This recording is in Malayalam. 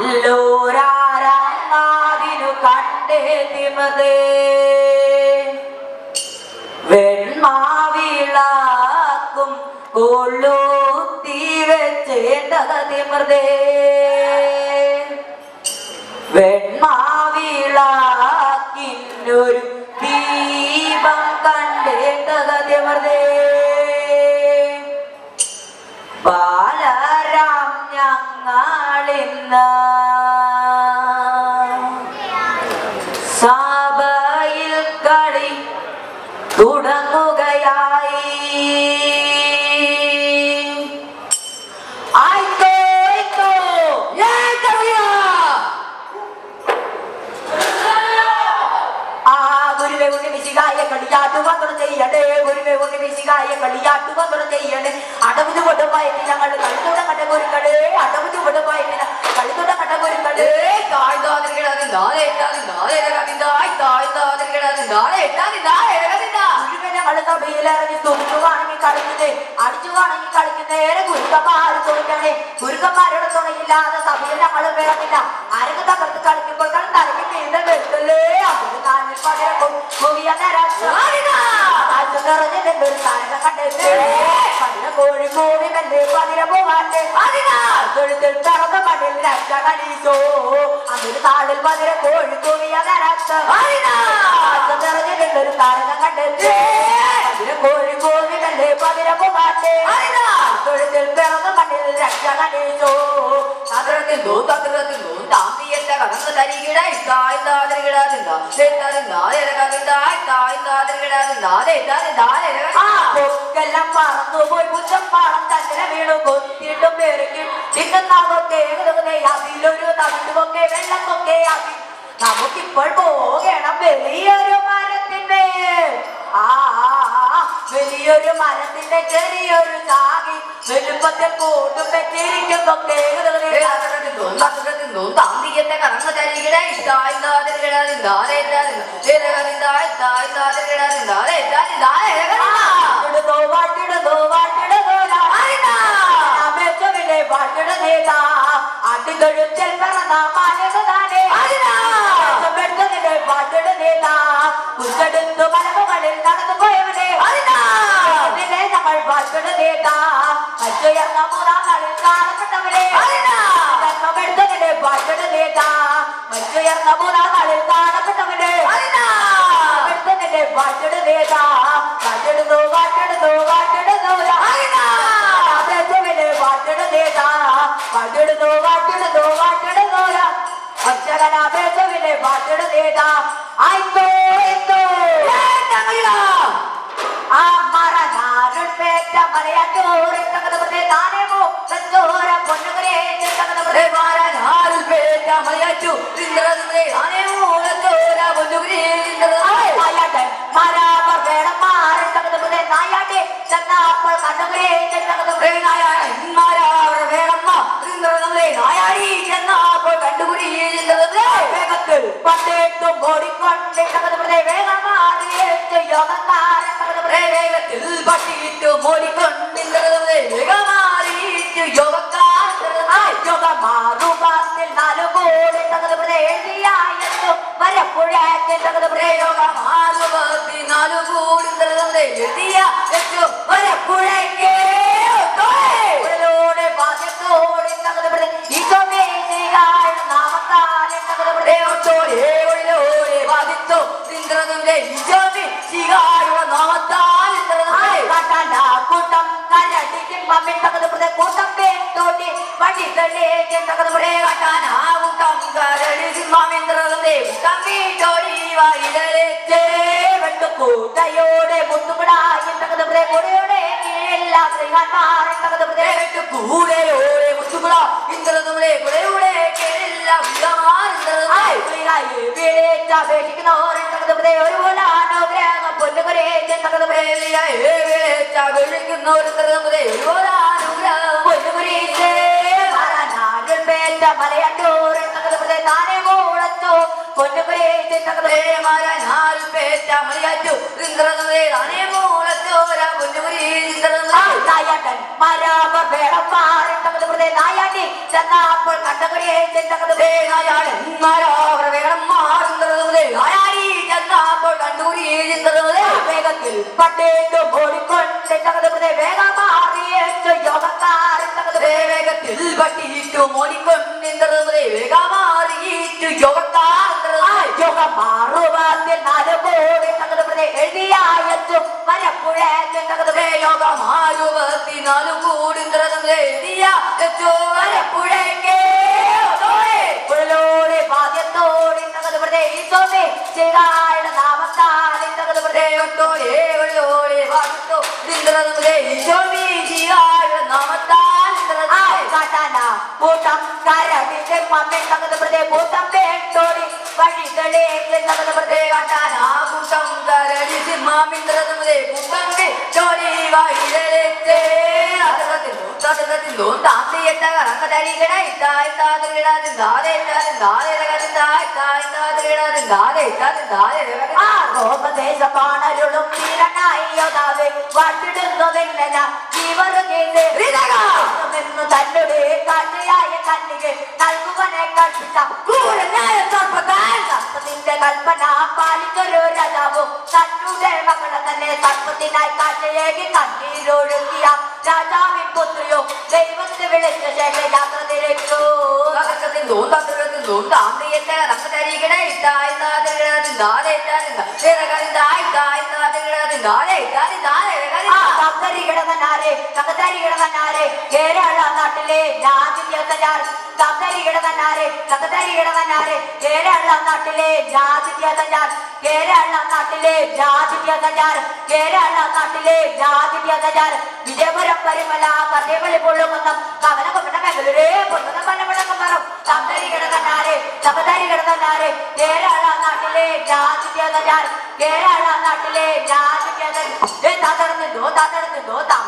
നല്ലോരാരാതിനു കണ്ടേ തിമതേ. വെൺമാവിളാക്കും കൊള്ളൂത്തി വെച്ചേണ്ടത തിമതേ. വെൺമാവിളാക്കിന്നൊരു ദീപം കണ്ടേണ്ടത അടവുത് കൊണ്ടുപോയിട്ട് ഞങ്ങൾ കളിത്തുടങ്ങട്ടെ ഗുരുക്കളെ അടവുത് കൊണ്ടുപോയിട്ട് കളിത്തുടങ്ങട്ടെ ഗുരുക്കളെ ഗുരുവെ ഞങ്ങൾ സഭയിലിറങ്ങി തുറച്ചുവാണെങ്കിൽ കളിക്കുന്നേ അടിച്ചുവാണെങ്കിൽ കളിക്കുന്നേരെ ഗുരുക്കന്മാർ തുണിക്കണേ ഗുരുക്കന്മാരുടെ തുണയില്ലാതെ സഭയിൽ ഞങ്ങൾ വേണമെന്നില്ല അരങ്ങ് തകർത്ത് കളിക്കുമ്പോൾ തലയ്ക്ക് നീന്തൽ വെച്ചല്ലേ അവർ നാലിൽ പകരം മുകിയ നേരം. കോഴി കോഴി കണ്ട് പതിര പോകാണ്ട് തൊഴുത്തിൽ പിറന്ന മണ്ണിൽ രക്ഷ കണീസോ അതൊരു താടിൽ പതിര കോഴി കോഴിയ നേരത്ത് നിറഞ്ഞിട്ടുണ്ടൊരു താരകം കണ്ടെത്തി. പതിര കോഴി കോഴി കണ്ട് പതിര പോകാണ്ട് തൊഴുത്തിൽ പിറന്ന മണ്ണിൽ രക്ഷ കണീസോ തന്ത്രത്തിന്തോ തന്ത്രത്തിന്തോ താന്തിയല്ല കടന്നു തരികിടായി താഴ്ത്താതിരികിടാതിന്താ താഴ്ത്താതിരികിടാതിന്താ താഴ്ത്താതിരികിടാതിന്താ ആ കൊക്കെല്ലാം പറന്നു പോയി കുറ്റം പാടം തന്നെ വീണു. കൊത്തിയിട്ടും പെരുക്കി തിന്നുന്നാകൊക്കെ അതിലൊരു തണ്ടുകൊക്കെ വെള്ളക്കൊക്കെ അതി നമുക്കിപ്പോൾ പോകണം വലിയൊരു മരത്തിന്റെ ആ, വലിയൊരു മരത്തിന്റെ ചെറിയൊരു ചാകി വലുപ്പത്തിൽ കൂട്ടും വെച്ചിരിക്കുന്നൊക്കെ താന്തിയത്തെ വാട്ടിടുന്നോ വാട്ടിടുന്നോ വാട്ടിട നേതാ അടിതൊഴുത്തിൽ പിറന്ന വാട്ടിട നേതാ മലമുകളിൽ നടന്നു നമ്മൾ വാട്ടിട നേതാ മറ്റുയർന്ന മൂന്നാങ്ങളിൽ കാണപ്പെട്ടവനെ ജന്മമെടുത്തതിലെ വാട്ടിട നേതാ മറ്റുയർന്ന മൂന്നാങ്ങളിൽ കാണപ്പെട്ടവനെ എടുത്തതിലെ വാട്ടിട നേതാ വാട്ടിടുന്നു വാട്ടിടുന്നു വാട്ടിടുന്നു ആവേശവിലെ വാട്ടിടുന്നേതാ വാട്ടിടുന്നു വാട്ടിടുന്നു വാട്ടിടുന്നു അക്ഷരനാവേശവിലെ നായാട്ടെ മരാമർ വേണം മാറി നായാട്ടെ. ചെന്നാപ്പോൾ കണ്ണുകരേ തകത പ്രതേ വേഗത്തിൽ പണ്ടേറ്റും ഓടിക്കൊണ്ട് തകത പ്രതേ വേഗമാറിയേറ്റ് തകത പ്രയോഗം ഈശോമേശിഹായ നാമത്താലെ തകത പ്രതേ കാട്ടാണ്ട കൂട്ടം കരടിക്കും മമ്മിൻ തകത കൂട്ടം പേട്ടോട്ടി വടികളേ തകത പ്രതേ കൂട്ടയോടെ മുത്തുപിടായും തകത പ്രതേ കൊടയോടെ കീഴെല്ലാം ശ്രീകാന്മാരെ തകത പ്രതേ കൂടെയോടെ മുത്തുകുള ഇന്ദ്രതുമലെ കുടയുടെ കേരെല്ലാം ആയി ഉയരായി വീഴേറ്റ അപേക്ഷിക്കുന്നവരെ തകത പ്രതേ ഒരുപോലെ അനുഗ്രഹം പൊന്നുകുരേ തകത പ്രതേ പൊന്നുകുരീശേ മറനാടിൽ പേറ്റ മലയട്ടൂരെ തകത പ്രതേ താനെ പൊന്നുകുരേ തകത പ്രതേ മരനാൾ പേറ്റ മറിയാറ്റു താനേ മൂളച്ചോര പൊന്നുകുരി ഇന്ദ്രതുമലെ നായാട്ടൻ മരാവർ വേളം മാറിട്ടത് വെറുതെ നായാട്ടി. ചെന്നപ്പോൾ കണ്ടവരെ ചെന്നകത് വേഗത്തിൽ. പട്ടേട്ട് ഓടിക്കൊണ്ടിട്ടത് വെറുതെ വേഗം മാറിയേറ്റു യോഗക്കാരൻ വേഗത്തിൽ. പട്ടിയിട്ടും മോടിക്കൊണ്ടിരുന്നത് വാട്ടോ നാമത്താൽ കാട്ടാന. കൂട്ടം കരടിന്റെ തകത് കൂട്ടം വേട്ടോടി തകത് കാട്ടാന. കൂട്ടം കരടി സിംഹാമിന്ദ്രതേ കൂട്ടം ചോടി തകർത്തില്ലോ താത്തിയിട്ട കറങ്ങതടികട ഇത്തായി താതിരിടാതെ ദാതെ ഇട്ടാലും ദാതെ രകതിന്തായി തായി താതിരിടാതെ ദാതെ ഇട്ടാലും ദാതെ ആ റോമദേശ പാണരുളും വീരനായി യോധാവെ വാട്ടിടുന്നതെന്നെ ഞാൻ ജീവറുകേന്ദ് എന്ന് തന്നെ കണ്ണിയായ കണ്ണിಗೆ നൽകുവനെ കൽപ്പിച്ച ക്രൂരനായ സർപ്പത്തിന്റെ കൽപ്പന പാലിച്ചൊരു രാജാവും തന്നുടെ മകളെ തന്നെ സർപ്പത്തിനായി കാറ്റയേകി കണ്ണീരൊഴുക്കിയ രാജാവിൻ പുത്രിയോ ദൈവത്തെ വിളിച്ച ശേഷം യാത്ര തിരക്കൂ തകർക്കത്തില്ലോ തകർക്കത്തില്ലോ താന്തിയിട്ട കറങ്ങതടികട ഇത്തായി താതിരിടാതെ ദാതെ ഇട്ടാലും രകതിന്തായി തായി താതിരിടാതെ ദാതെ ഇട്ടാലും ദാതെ തകരികിടവനാരെ തകതരികിടവനാരെ കേരള നാട്ടിലെ? ജാതിത്യതജാർ തകരികിടവനാരെ തകതരികിടവനാരെ കേരള നാട്ടിലെ? ജാതിത്യതജാർ കേരള നാട്ടിലെ? ജാതിത്യതജാർ കേരള നാട്ടിലെ? ജാതിത്യതജാർ വിജയപുരം പരിമല കഥേപള്ളി പൊള്ളുമെന്നും കവന കൊണ്ട മെഗലൂരേ പൊന്നുന്ന പനമുടക്കം മറും തകരികിടവനാരെ തകതരികിടവനാരെ കേരള നാട്ടിലെ? ఏ తాతాడు నిన్ను తాతాడు నిన్ను తాత